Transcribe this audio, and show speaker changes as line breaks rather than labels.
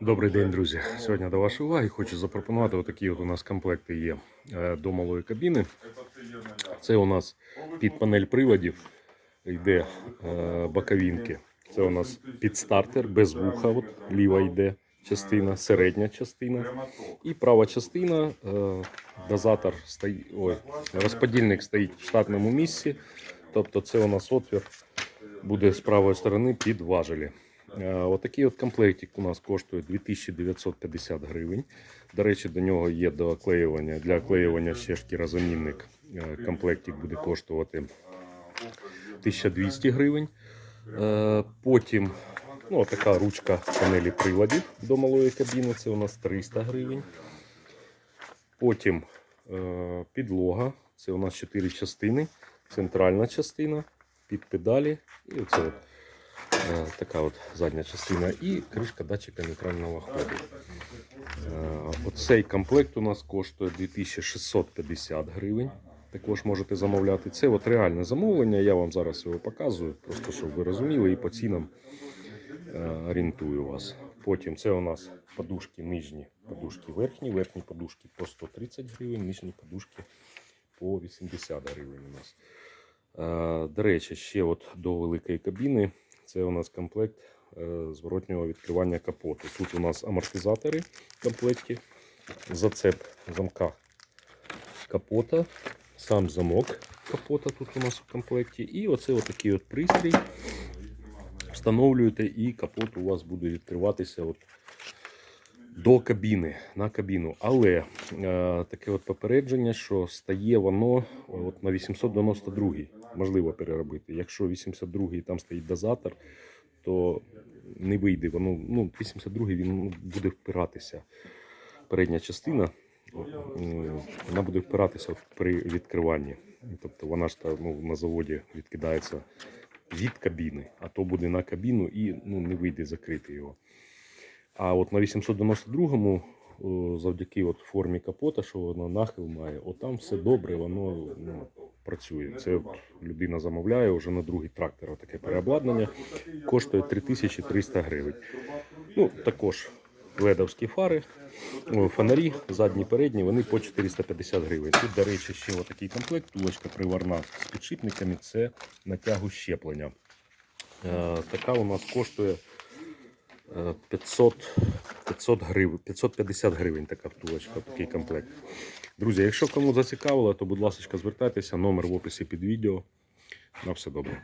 Добрий день, друзі. Сьогодні до вашої уваги хочу запропонувати отакі от у нас комплекти є е, до малої кабіни. Це у нас під панель приводів йде е, боковинки. Це у нас під стартер без вуха. От, ліва йде частина, середня частина. І права частина, е, дозатор стоїть, ой, розподільник стоїть в штатному місці. Тобто це у нас отвір буде з правої сторони під важелі. Е, Отакий от комплектик у нас коштує 2950 гривень. До речі, до нього є до оклеювання. Для оклеювання ще шкірозамінник. Е, Комплектик буде коштувати 1200 гривень. Е, Потім ну, така ручка панелі приладів до малої кабіни. Це у нас 300 гривень. Потім підлога. Це у нас 4 частини. Центральна частина, під педалі. І оце от, така от задня частина. І кришка датчика нейтрального ходу. Е, Оцей комплект у нас коштує 2650 гривень. Також можете замовляти. Це от реальне замовлення. Я вам зараз його показую, просто щоб ви розуміли і по цінам е, орієнтую вас. Потім це у нас подушки нижні, подушки верхні, верхні подушки по 130 гривень, нижні подушки по 80 гривень у нас. Е, До речі, ще от до великої кабіни. Це у нас комплект е, зворотнього відкривання капоту. Тут у нас амортизатори в комплекті, зацеп замка капота, сам замок капота тут у нас в комплекті. І оце отакий от пристрій. Встановлюєте і капот у вас буде відкриватися от до кабіни, на кабіну. Але е, таке от попередження, що стає воно от на 892 можливо переробити. Якщо 82 там стоїть дозатор, то не вийде. Воно, ну, 82 він ну, буде впиратися. Передня частина вона буде впиратися при відкриванні. Тобто вона ж ну, на заводі відкидається від кабіни, а то буде на кабіну і ну, не вийде закрити його. А от на 892-му, завдяки от формі капота, що воно нахил має, от там все добре, воно ну, працює. Це от людина замовляє вже на другий трактор таке переобладнання. Коштує 3300 гривень. Ну, також ледовські фари, фонарі, задні, передні, вони по 450 гривень. Тут, до речі, ще отакий комплект, тулочка приварна з підшипниками, це натягу щеплення. Е, така у нас коштує 500, 500 гривень, 550 гривень така втулочка, такий комплект. Друзі, якщо кому зацікавило, то будь ласка, звертайтеся, номер в описі під відео. На все добре.